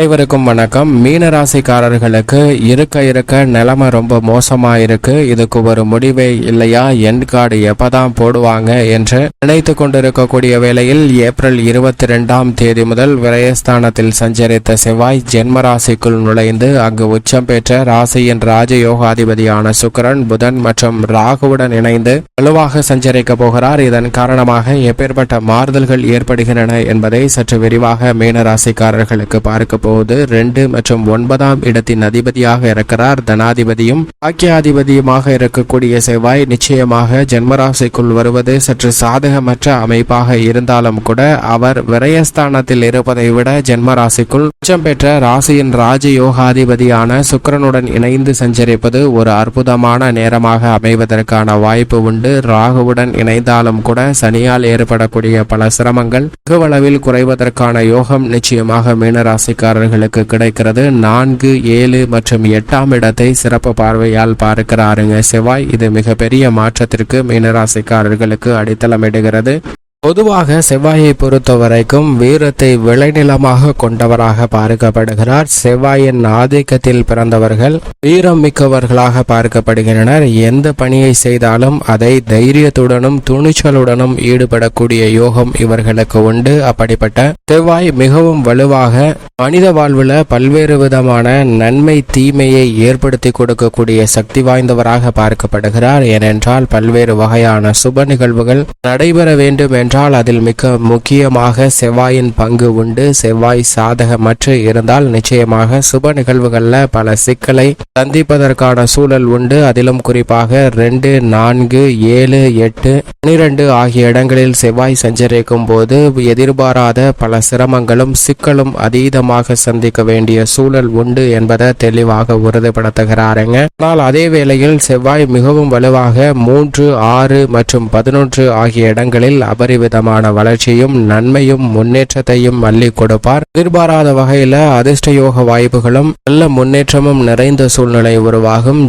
அனைவருக்கும் வணக்கம். மீன ராசிக்காரர்களுக்கு இருக்க இருக்க நிலைமை ரொம்ப மோசமா இருக்கு. இதுக்கு ஒரு முடிவே இல்லையா? என் கார்டு எப்பதான் போடுவாங்க என்று நினைத்து கொண்டிருக்கக்கூடிய வேளையில் ஏப்ரல் இருபத்தி ரெண்டாம் தேதி முதல் விரயஸ்தானத்தில் சஞ்சரித்த செவ்வாய் ஜென்ம ராசிக்குள் நுழைந்து அங்கு உச்சம் பெற்ற ராசியின் ராஜயோகாதிபதியான சுக்கரன் புதன் மற்றும் ராகுவுடன் இணைந்து வலுவாக சஞ்சரிக்க போகிறார். இதன் காரணமாக எப்பேற்பட்ட மாறுதல்கள் ஏற்படுகின்றன என்பதை சற்று விரிவாக மீன ராசிக்காரர்களுக்கு பார்க்க போது ரெண்டு மற்றும் ஒன்பதாம் இடத்தின் அதிபதியாக இருக்கிறார். தனாதிபதியும் பாக்கியாதிபதியுமாக இருக்கக்கூடிய செவ்வாய் நிச்சயமாக ஜென்மராசிக்குள் வருவது சற்று சாதகமற்ற அமைப்பாக இருந்தாலும் கூட அவர் விரயஸ்தானத்தில் இருப்பதை விட ஜென்மராசிக்குள் உச்சம் பெற்ற ராசியின் ராஜயோகாதிபதியான சுக்கரனுடன் இணைந்து சஞ்சரிப்பது ஒரு அற்புதமான நேரமாக அமைவதற்கான வாய்ப்பு உண்டு. ராகுவுடன் இணைந்தாலும் கூட சனியால் ஏற்படக்கூடிய பல சிரமங்கள் வெகுவளவில் குறைவதற்கான யோகம் நிச்சயமாக பார்வையாளர்களுக்கு கிடைக்கிறது. நான்கு ஏழு மற்றும் எட்டாம் இடத்தை சிறப்பு பார்வையால் பார்க்கிறாருங்க. செவ்வாய் இது மிகப்பெரிய மாற்றத்திற்கு மீனராசிக்காரர்களுக்கு அடித்தளமிடுகிறது. பொதுவாக செவ்வாயை பொறுத்த வரைக்கும் வீரத்தை விளைநிலமாக கொண்டவராக பார்க்கப்படுகிறார். செவ்வாயின் ஆதிக்கத்தில் பிறந்தவர்கள் வீரம் மிக்கவர்களாக பார்க்கப்படுகின்றனர். எந்த பணியை செய்தாலும் அதை தைரியத்துடனும் துணிச்சலுடனும் ஈடுபடக்கூடிய யோகம் இவர்களுக்கு உண்டு. அப்படிப்பட்ட செவ்வாய் மிகவும் வலுவாக மனித வாழ்வில் பல்வேறு விதமான நன்மை தீமையை ஏற்படுத்தி கொடுக்கக்கூடிய சக்தி வாய்ந்தவராக பார்க்கப்படுகிறார். ஏனென்றால் பல்வேறு வகையான சுப நிகழ்வுகள் நடைபெற வேண்டும் என்றால் அதில் மிக முக்கியமாக செவ்வாயின் பங்கு உண்டு. செவ்வாய் சாதகமற்று இருந்தால் நிச்சயமாக சுப நிகழ்வுகளில் பல சிக்கலை சந்திப்பதற்கான சூழல் உண்டு. அதிலும் குறிப்பாக ரெண்டு நான்கு ஏழு எட்டு பனிரெண்டு ஆகிய இடங்களில் செவ்வாய் சஞ்சரிக்கும் போது எதிர்பாராத பல சிரமங்களும் சிக்கலும் அதீதமாக சந்திக்க வேண்டிய சூழல் உண்டு என்பதை தெளிவாக உறுதிப்படுத்துகிறாருங்க. ஆனால் அதே வேளையில் செவ்வாய் மிகவும் வலுவாக மூன்று ஆறு மற்றும் பதினொன்று ஆகிய இடங்களில் அபரி விதமான வளர்ச்சியும் நன்மையும் முன்னேற்றத்தையும் அள்ளி கொடுப்பார். எதிர்பாராத வகையில அதிர்ஷ்டயோக வாய்ப்புகளும் நல்ல முன்னேற்றமும் நிறைந்த சூழ்நிலை உருவாகும்.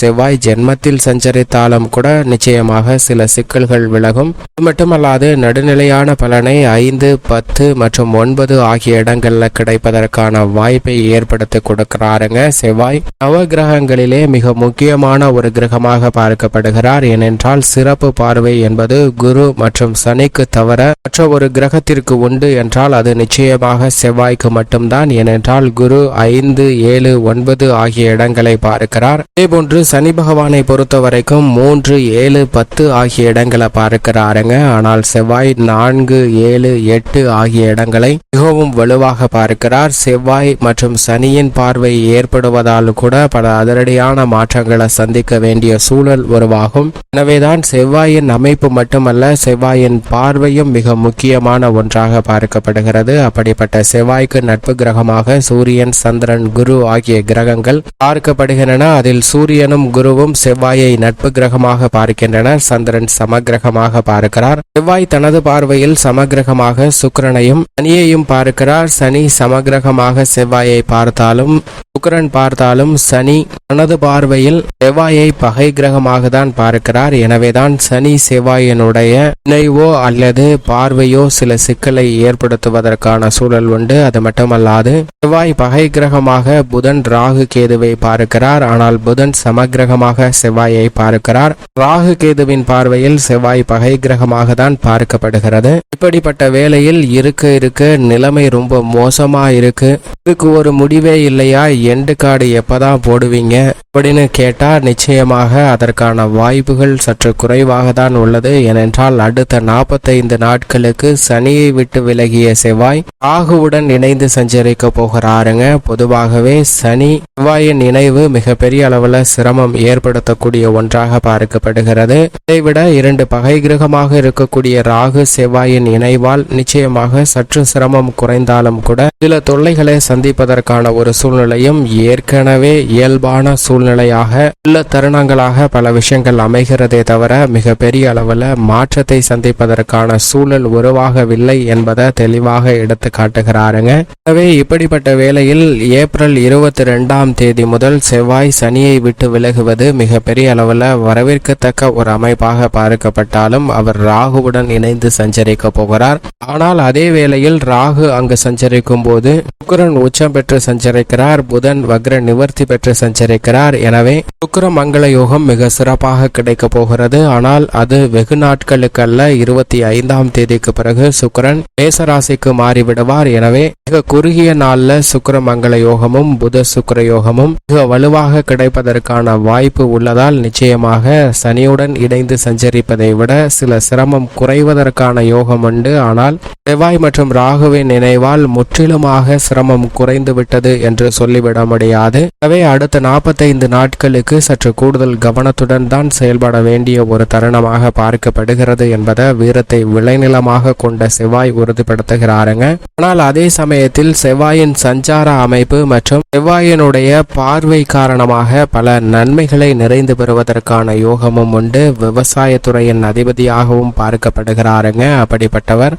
செவ்வாய் ஜென்மத்தில் சஞ்சரித்தாலும் கூட நிச்சயமாக சில சிக்கல்கள் விலகும். அது மட்டுமல்லாது நடுநிலையான பலனை ஐந்து பத்து மற்றும் ஒன்பது ஆகிய இடங்கள்ல கிடைப்பதற்கான வாய்ப்பை ஏற்படுத்தி கொடுக்கிறாருங்க செவ்வாய். நவ கிரகங்களிலே மிக முக்கியமான ஒரு கிரகமாக பார்க்கப்படுகிறார். ஏனென்றால் சிறப்பு பார்வை என்பது குரு மற்றும் சனி பூமிக்கு தவிர மற்ற ஒரு கிரகத்திற்கு உண்டு என்றால் அது நிச்சயமாக செவ்வாய்க்கு மட்டும்தான் ஏனென்றால் குரு ஐந்து ஏழு ஒன்பது ஆகிய இடங்களை பார்க்கிறார். இதேபோன்று சனி பகவானை பொறுத்த வரைக்கும் மூன்று ஏழு பத்து ஆகிய இடங்களை பார்க்கிறாருங்க. ஆனால் செவ்வாய் நான்கு ஏழு எட்டு ஆகிய இடங்களை மிகவும் வலுவாக பார்க்கிறார். செவ்வாய் மற்றும் சனியின் பார்வை ஏற்படுவதால் கூட பல அதிரடியான மாற்றங்களை சந்திக்க வேண்டிய சூழல் உருவாகும். எனவேதான் செவ்வாயின் அமைப்பு மட்டுமல்ல செவ்வாயின் பார்வையும் மிக முக்கியமான ஒன்றாக பார்க்கப்படுகிறது. அப்படிப்பட்ட செவ்வாய்க்கு நட்பு கிரகமாக சூரியன் சந்திரன் குரு ஆகிய கிரகங்கள் பார்க்கப்படுகின்றன. அதில் சூரியனும் குருவும் செவ்வாயை நட்பு கிரகமாக பார்க்கின்றனர். சந்திரன் சமகிரகமாக பார்க்கிறார். செவ்வாய் தனது பார்வையில் சமகிரகமாக சுக்கரனையும் சனியையும் பார்க்கிறார். சனி சமகிரகமாக செவ்வாயை பார்த்தாலும் சுக்கரன் பார்த்தாலும் சனி தனது பார்வையில் செவ்வாயை பகை கிரகமாக தான் பார்க்கிறார். எனவேதான் சனி செவ்வாயினுடைய இணைவோ அல்லது பார்வையோ சில சிக்கலை ஏற்படுத்துவதற்கான சூழல் உண்டு. அது மட்டுமல்லாது செவ்வாய் பகை கிரகமாக புதன் ராகு கேதுவை பார்க்கிறார். ஆனால் புதன் சமகிரகமாக செவ்வாயை பார்க்கிறார். ராகு கேதுவின் பார்வையில் செவ்வாய் பகை கிரகமாக தான் பார்க்கப்படுகிறது. இப்படிப்பட்ட வேளையில் இருக்க இருக்க நிலைமை ரொம்ப மோசமா இருக்கு இதுக்கு ஒரு முடிவே இல்லையா எண்டு கார்டு எப்பதான் போடுவீங்க? அப்படின்னு கேட்டால் நிச்சயமாக அதற்கான வாய்ப்புகள் சற்று குறைவாக தான் உள்ளது. ஏனென்றால் அடுத்த நாற்பத்தைந்து நாட்களுக்கு சனியை விட்டு விலகிய செவ்வாய் ராகுவுடன் இணைந்து சஞ்சரிக்க போகிறாருங்க. பொதுவாகவே சனி செவ்வாயின் இணைவு மிகப்பெரிய அளவில் சிரமம் ஏற்படுத்தக்கூடிய ஒன்றாக பார்க்கப்படுகிறது. இதைவிட இரண்டு பகை கிரகமாக இருக்கக்கூடிய ராகு செவ்வாயின் இணைவால் நிச்சயமாக சற்று சிரமம் குறைந்தாலும் கூட சில தொல்லைகளை சந்திப்பதற்கான ஒரு சூழ்நிலையும் ஏற்கனவே இயல்பான சூழ்நிலையாக உள்ள தருணங்களாக பல விஷயங்கள் அமைகிறதே தவிர மிக பெரிய அளவில் மாற்றத்தை சந்திப்பதற்கான சூழல் உருவாகவில்லை என்பதை தெளிவாக எடுத்து காட்டுகிறாருங்க. எனவே இப்படிப்பட்ட வேளையில் ஏப்ரல் இருபத்தி ரெண்டாம் தேதி முதல் செவ்வாய் சனியை விட்டு விலகுவது மிக பெரிய அளவில் வரவேற்கத்தக்க ஒரு அமைப்பாக பார்க்கப்பட்டாலும் அவர் ராகுவுடன் இணைந்து சஞ்சரிக்க போகிறார். ஆனால் அதே வேளையில் ராகு அங்கு சஞ்சரிக்கும் போது சுக்கரன் உச்சம் பெற்று சஞ்சரிக்கிறார். புதன் வக்ர நிவர்த்தி பெற்று சஞ்சரிக்கிறார். எனவே சுக்கர மங்கள யோகம் மிக சிறப்பாக கிடைக்க போகிறது. ஆனால் அது வெகு நாட்களுக்கு அல்ல இருபத்தி ஐந்தாம் தேதிக்கு பிறகு சுக்கிரன் மேசராசிக்கு மாறிவிடுவார். எனவே மிக குறுகிய நாளில் சுக்கர மங்கள யோகமும் புத சுக்கர யோகமும் மிக வலுவாக கிடைப்பதற்கான வாய்ப்பு உள்ளதால் நிச்சயமாக சனியுடன் இணைந்து சஞ்சரிப்பதை விட சில சிரமம் குறைவதற்கான யோகம் உண்டு. ஆனால் செவ்வாய் மற்றும் ராகுவின் நினைவால் முற்றிலுமாக சிரமம் குறைந்துவிட்டது என்று சொல்லிவிட முடியாது. எனவே அடுத்த நாற்பத்தைந்து நாட்களுக்கு சற்று கூடுதல் கவனத்துடன் தான் செயல்பட வேண்டிய ஒரு தருணமாக பார்க்கப்படுகிறது என்பதை வீரத்தை விளைநிலமாக கொண்ட செவ்வாய் உறுதிப்படுத்துகிறாருங்க. ஆனால் அதே சமயத்தில் செவ்வாயின் சஞ்சார அமைப்பு மற்றும் செவ்வாயினுடைய பார்வை காரணமாக பல நன்மைகளை நிறைந்து பெறுவதற்கான யோகமும் உண்டு. விவசாயத்துறையின் அதிபதியாகவும் பார்க்கப்படுகிறாருங்க. அப்படிப்பட்டவர்.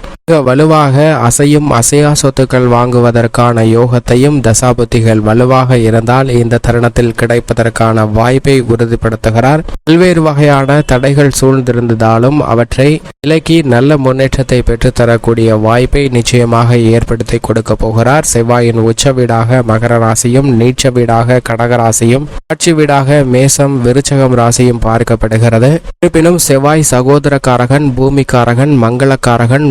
வலுவாக அசையும் அசையா சொத்துக்கள் வாங்குவதற்கான யோகத்தையும் தசாபுத்திகள் வலுவாக இருந்தால் இந்த தருணத்தில் கிடைப்பதற்கான வாய்ப்பை உறுதிப்படுத்துகிறார். பல்வேறு வகையான தடைகள் சூழ்ந்திருந்ததாலும் அவற்றை விலக்கி நல்ல முன்னேற்றத்தை பெற்றுத்தரக்கூடிய வாய்ப்பை நிச்சயமாக ஏற்படுத்தி கொடுக்க போகிறார். செவ்வாயின் உச்ச வீடாக மகர ராசியும் நீச்ச வீடாக கடக ராசியும் ஆட்சி வீடாக மேசம் விருச்சகம் ராசியும் பார்க்கப்படுகிறது. இருப்பினும் செவ்வாய் சகோதரக்காரகன் பூமிக்காரகன் மங்களக்காரகன்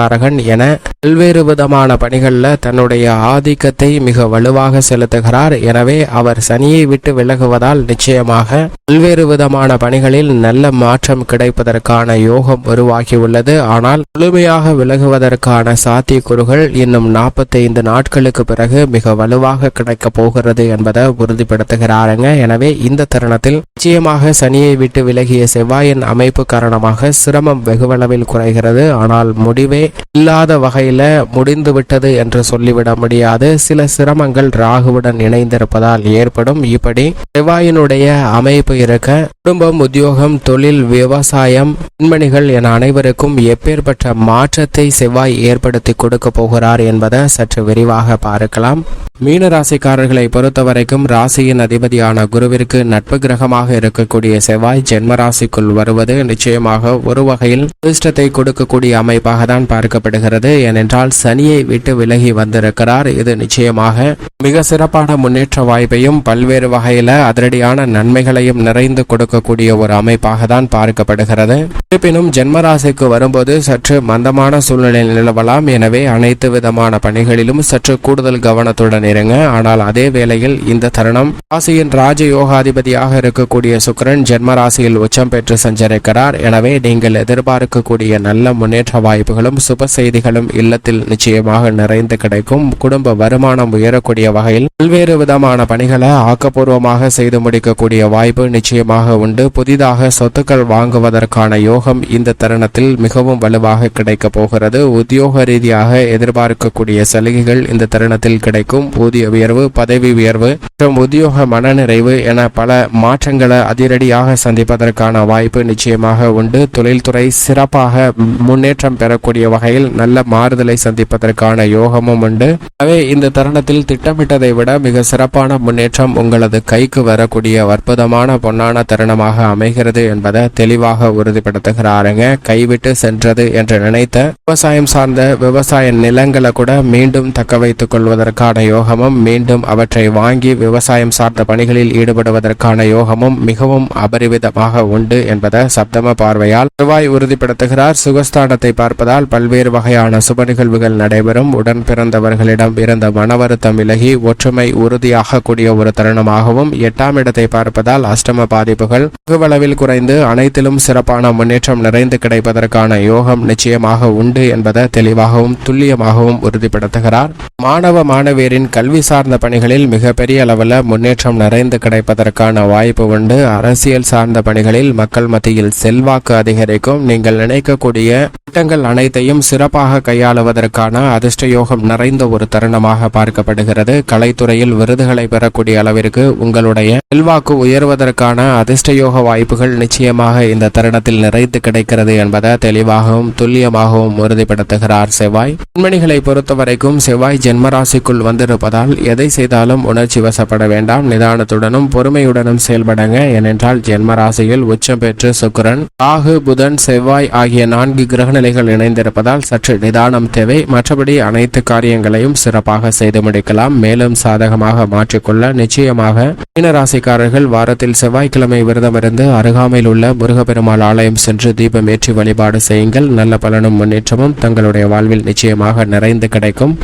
உத்வேகக்காரகன் என பல்வேறு விதமான பணிகளில் தன்னுடைய ஆதிக்கத்தை மிக வலுவாக செலுத்துகிறார். எனவே அவர் சனியை விட்டு விலகுவதால் நிச்சயமாக பல்வேறு விதமான பணிகளில் நல்ல மாற்றம் கிடைப்பதற்கான யோகம் உருவாகியுள்ளது. ஆனால் முழுமையாக விலகுவதற்கான சாத்தியக்கூறுகள் இன்னும் நாற்பத்தைந்து நாட்களுக்கு பிறகு மிக வலுவாக கிடைக்கப் போகிறது என்பதை உறுதிப்படுத்துகிறாருங்க. எனவே இந்த தருணத்தில் நிச்சயமாக சனியை விட்டு விலகிய செவ்வாயின் அமைப்பு காரணமாக சிரமம் வெகுவளவில் குறைகிறது. ஆனால் முடிவே இல்லாத வகையில முடிந்து விட்டது என்று சொல்லிவிட முடியாது. சில சிரமங்கள் ராகுவுடன் இணைந்திருப்பதால் ஏற்படும். இப்படி செவ்வாயினுடைய அமைப்பு இருக்க குடும்பம் உத்தியோகம் தொழில் விவசாயம் பெண்மணிகள் என அனைவருக்கும் எப்பேற்பட்ட மாற்றத்தை செவ்வாய் ஏற்படுத்தி கொடுக்க போகிறார் என்பதை சற்று விரிவாக பார்க்கலாம். மீன ராசிக்காரர்களை பொறுத்தவரைக்கும் ராசியின் அதிபதியான குருவிற்கு நட்பு கிரகமாக இருக்கக்கூடிய செவ்வாய் ஜென்ம ராசிக்குள் வருவது நிச்சயமாக ஒரு வகையில் அதிர்ஷ்டத்தை கொடுக்கக்கூடிய அமைப்பாக தான் பார்க்கப்படுகிறது. ஏனென்றால் சனியை விட்டு விலகி வந்திருக்கிறார். இது நிச்சயமாக மிக சிறப்பான முன்னேற்ற வாய்ப்பையும் பல்வேறு வகையில அதிரடியான நன்மைகளையும் நிறைந்து கொடுக்கக்கூடிய ஒரு அமைப்பாக தான் பார்க்கப்படுகிறது. இருப்பினும் ஜென்மராசிக்கு வரும்போது சற்று மந்தமான சூழ்நிலை நிலவலாம். எனவே அனைத்து விதமான பணிகளிலும் சற்று கூடுதல் கவனத்துடன் இருங்க. ஆனால் அதே வேளையில் இந்த தருணம் ராசியின் ராஜ யோகாதிபதியாக இருக்கக்கூடிய சுக்கரன் ஜென்மராசியில் உச்சம் பெற்று சஞ்சரிக்கிறார். எனவே நீங்கள் எதிர்பார்க்கக்கூடிய நல்ல முன்னேற்ற வாய்ப்புகளும் சுப செய்திகளும் இல்லத்தில் நிச்சயமாக நிறைந்து கிடைக்கும். குடும்ப வருமானம் உயரக்கூடிய வகையில் பல்வேறு விதமான பணிகளை ஆக்கப்பூர்வமாக செய்து முடிக்கக்கூடிய வாய்ப்பு நிச்சயமாக உண்டு. புதிதாக சொத்துக்கள் வாங்குவதற்கான யோகம் இந்த தருணத்தில் மிகவும் வலுவாக கிடைக்க போகிறது. உத்தியோக ரீதியாக எதிர்பார்க்கக்கூடிய சலுகைகள் இந்த தருணத்தில் கிடைக்கும். ஊதிய உயர்வு பதவி உயர்வு மற்றும் உத்தியோக மனநிறைவு என பல மாற்றங்களை அதிரடியாக சந்திப்பதற்கான வாய்ப்பு நிச்சயமாக உண்டு. தொழில்துறை சிறப்பாக முன்னேற்றம் பெறக்கூடிய வகையில் நல்ல மாறுதலை சந்திப்பதற்கான யோகமும் உண்டு. எனவே இந்த தருணத்தில் திட்டமிட்டதை விட மிக சிறப்பான முன்னேற்றம் உங்களது கைக்கு வரக்கூடிய அற்புதமான பொன்னான தருணமாக அமைகிறது என்பதை தெளிவாக உறுதிப்படுத்துகிறாருங்க. கைவிட்டு சென்றது என்று நினைத்த விவசாயம் சார்ந்த விவசாய நிலங்களை கூட மீண்டும் தக்க வைத்துக் கொள்வதற்கான யோகமும் மீண்டும் அவற்றை வாங்கி விவசாயம் சார்ந்த பணிகளில் ஈடுபடுவதற்கான யோகமும் மிகவும் அபரிவிதமாக உண்டு என்பதை சப்தம பார்வையால் செவ்வாய் உறுதிப்படுத்துகிறார். சுகஸ்தானத்தை பார்ப்பதால் பல்வேறு வகையான சுப நிகழ்வுகள் நடைபெறும். உடன் பிறந்தவர்களிடம் இருந்த மன வருத்தம் விலகி ஒற்றுமை உறுதியாக கூடிய ஒரு தருணமாகவும் எட்டாம் இடத்தை பார்ப்பதால் அஷ்டம பாதிப்புகள் வெகுவளவில் குறைந்து அனைத்திலும் சிறப்பான முன்னேற்றம் நிறைந்து கிடைப்பதற்கான யோகம் நிச்சயமாக உண்டு என்பதை தெளிவாகவும் துல்லியமாகவும் உறுதிப்படுத்துகிறார். மாணவ மாணவியரின் கல்வி சார்ந்த பணிகளில் மிகப்பெரிய அளவில் முன்னேற்றம் நிறைந்து கிடைப்பதற்கான வாய்ப்பு உண்டு. அரசியல் சார்ந்த பணிகளில் மக்கள் மத்தியில் செல்வாக்கு அதிகரிக்கும். நீங்கள் நினைக்கக்கூடிய திட்டங்கள் அனைத்தையும் சிறப்பாக கையாளுவதற்கான அதிர்ஷ்ட யோகம் நிறைந்த ஒரு தருணமாக பார்க்கப்படுகிறது. கலைத்துறையில் விருதுகளை பெறக்கூடிய அளவிற்கு உங்களுடைய செல்வாக்கு உயர்வதற்கான அதிர்ஷ்டயோக வாய்ப்புகள் நிச்சயமாக இந்த தருணத்தில் நிறைத்து கிடைக்கிறது என்பதை தெளிவாகவும் துல்லியமாகவும் உறுதிப்படுத்துகிறார் செவ்வாய். பெண்மணிகளை பொறுத்தவரைக்கும் செவ்வாய் ஜென்மராசிக்குள் வந்திருப்பதால் எதை செய்தாலும் உணர்ச்சி வசப்பட வேண்டாம். நிதானத்துடனும் பொறுமையுடனும் செயல்படுங்க. ஏனென்றால் ஜென்மராசியில் உச்சம் பெற்று சுக்கரன் ராகு புதன் செவ்வாய் ஆகிய நான்கு கிரகநிலைகள் இருப்பதால் சற்று நிதானம் தேவை. மற்றபடி அனைத்து காரியங்களையும் சிறப்பாக செய்து முடிக்கலாம். மேலும் சாதகமாக மாற்றிக்கொள்ள நிச்சயமாக மீனராசிக்காரர்கள் வாரத்தில் செவ்வாய்க்கிழமை விரதமிருந்து அருகாமையில் உள்ள முருகப்பெருமாள் ஆலயம் சென்று தீபம் ஏற்றி வழிபாடு செய்யுங்கள். நல்ல பலனும் முன்னேற்றமும் தங்களுடைய வாழ்வில் நிச்சயமாக நிறைந்து கிடைக்கும்.